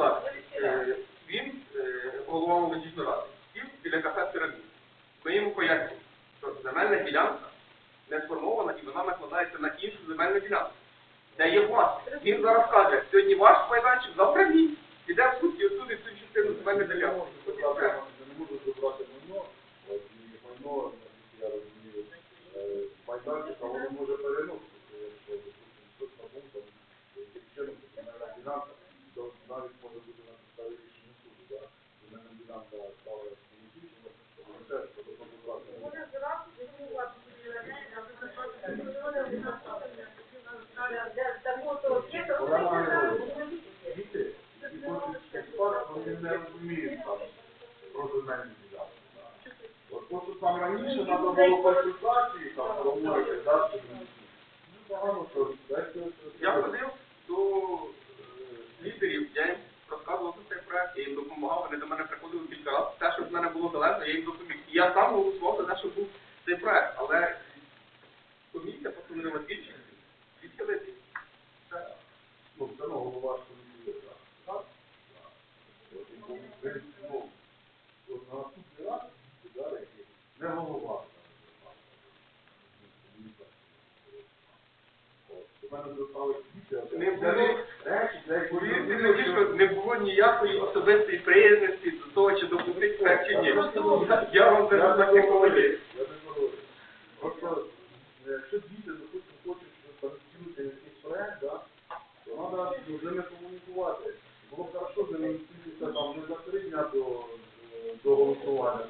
так. Е, Він, е, голова молодіжної ради, сів біля кафе пірамід. Ми йому пояснюємо, що земельна ділянка не сформована і вона накладається на іншу земельну ділянку. Де є власник. Він зараз каже, сьогодні ваш майданчик, завтра мій. Піде в суд і отсюди цю частину земельної ділянки. От не можу забрати майно, майно, я розумію, е, майданчика, воно може переносити, якщо, допустим, хтось на пункт, там, яким чином земельна ділянка, то навіть може бути на підставі рішення суду, да? земельна ділянка стала політичною, то це теж потрібно забрати. Вона має діти, які хочуть співпрацю, вони не розуміють там про земельні ділянки. От просто там раніше треба було консультації там проводити, да, що ну, погано, що дайте Я ходив до е, лідерів, я їм розказував про цей проект, я їм допомагав, вони до мене приходили кілька разів. Те, що в мене було залежно, я їм допоміг. І я сам голосував за те, щоб був цей проект, але комісія постановила більшість відхилити. Це ну, це ну, голова ж комісії, так. Так? Так. От, і, ну, в принципі, ну, от на наступний раз, да, який не голова, мене Не було- речі, не ніякої особистої приязності до того, чи допустить це чи ні. Я вам кажу так, не говорю. Е, якщо діти, допустим, хочуть перескинути якийсь проект, то треба з ними комунікувати. Було б хорошо з ними там не за три дня до, е, голосування,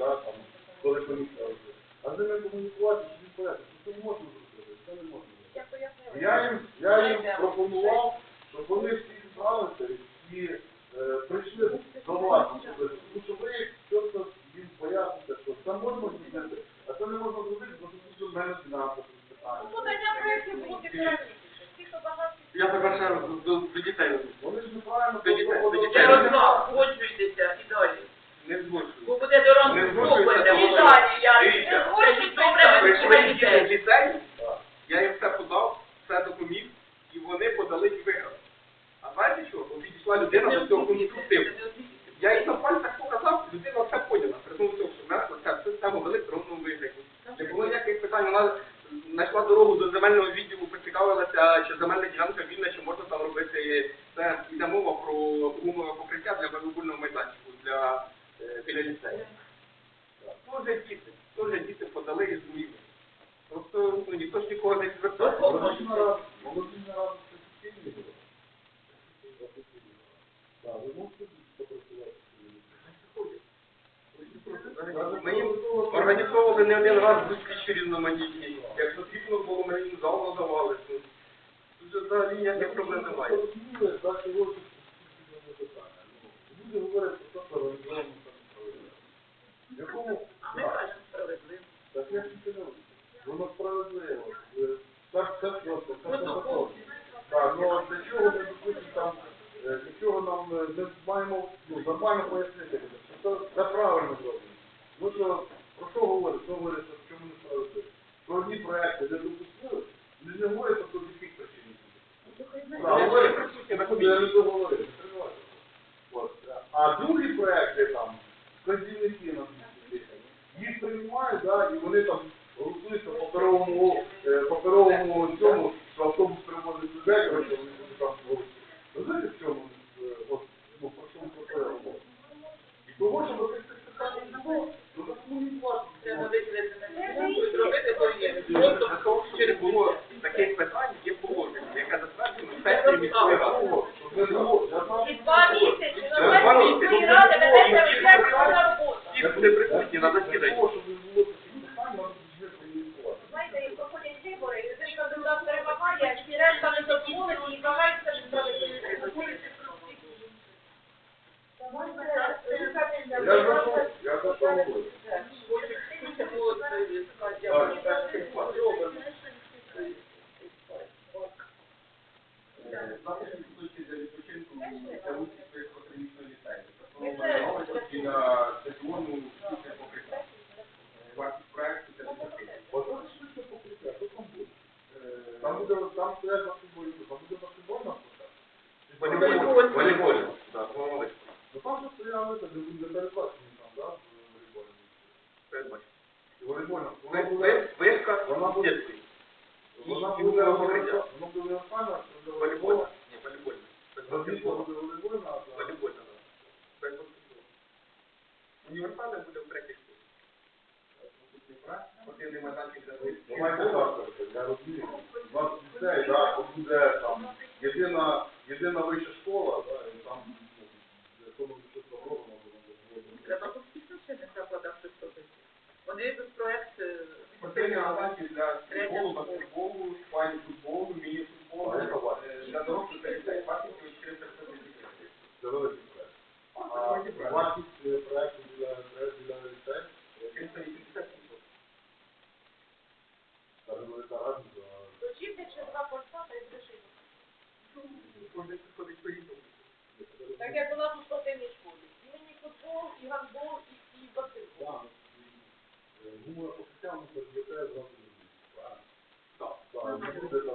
коли комісія. А з ними комунікувати, щоб він порядок. Це можна зробити, це не можна зробити. Я їм, я їм пропонував, щоб вони всі зібралися і е, прийшли до вас, тому що ви чітко їм поясните, що це можна зробити, а це не можна зробити, тому що мене фінансові питання. Я тепер ще раз до, до дітей. Вони ж неправильно До дітей, до дітей. Погоджуйтеся і далі. Не змушую. Бо буде до Не змушуйся, спокійно. І тому- далі, я Дивіться. не хочу дітей. я їм все подав, все допоміг, і вони подали і виграли. А знаєте що? Підійшла людина до цього конструктиву. Я їй на пальцях показав, людина все поняла. Прикнув того, що в нас оця система в електронному вигляді. Не було ніяких питань, вона знайшла дорогу до земельного відділу, поцікавилася, чи земельна ділянка вільна, чи можна там робити. Це йде мова про гумове покриття для великольного майданчику для е, біля ліцею. Тоже діти, теж діти подали і зуміли. Просто ну, ніхто ж нікого не звертав. Молодіжна рада, молодіжна рада це суспільні було. Так, ви можете попрацювати? Ми їм організовували не один раз зустрічі різноманітні. Як потрібно було, ми їм зал надавали. Тут взагалі ніяких проблем немає. Люди говорять що організовано самосправедливо. В якому справедливо. Так я ж не кажу. Воно справедливо. Е, Так, це просто, все то закон. Так, ну для чого ми допустимо там, е, для чого нам е, ми маємо ну, нормально пояснити, що це, це правильно зроблено. Ну що, про що говорить? Що говорить, що в чому не справедливо? Про одні проекти не допустили, не не говорять про яких причин. Я не договорив, не. От. А другі проекти там, вказівники на їх приймають, да, і вони там голосують по паперовому, е, паперовому цьому, що автобус перевозить людей, коротше, вони собі там голосують. Ви знаєте, в чому, е, от, ну, про чому про це говорить? І того, що цих питань не було, ну, так комунікувати. Треба виділити на і зробити повинні. Для того, щоб не було таких питань, є положення, яке затверджено сесії міської ради. Не було. Я знав, І два місяці Два на місяці. міської ради ведеться роз'яснювана робота. Всі були присутні на засіданні. От це швидше покриття, що там буде? Там буде, буде баскетбольна площадка? Волейбольний. Волейбольний. Так, молодець. Ну там же стояли, так, де передбачені там, да, волейбольні. Передбачено. І волейбольна, вона була, Вишка Вона буде- вона буде, вона буде нормальна, Волейбольна. волейбольна, Ні, волейбольна. Розвідка буде волейбольна, Волейбольна, так. Універсальна буде в третій школі. Спортивний майданчик для Давайте так, я розумію. У нас дітей, да, от буде там єдина, єдина вища школа, да, і там, ну, якщо ми щось зробимо, то воно буде. Треба по всіх навчальних закладах щось робити. Вони тут проект е, Спортивний майданчик для футболу, баскетболу, спальні футболу, міні-футболу, е, для дорослих та дітей. Вартість 450 тисяч. Це великий проект. А вартість е, проекту для, для дітей, 380 тисяч. це велика разниця. Дочіпте ще два кольця та й зрешили. Кожен підходить по-різному. Так як у нас у спортивній школі. І міні-футбол, і гандбол, і, і баскетбол. Да, ну, е, Гумора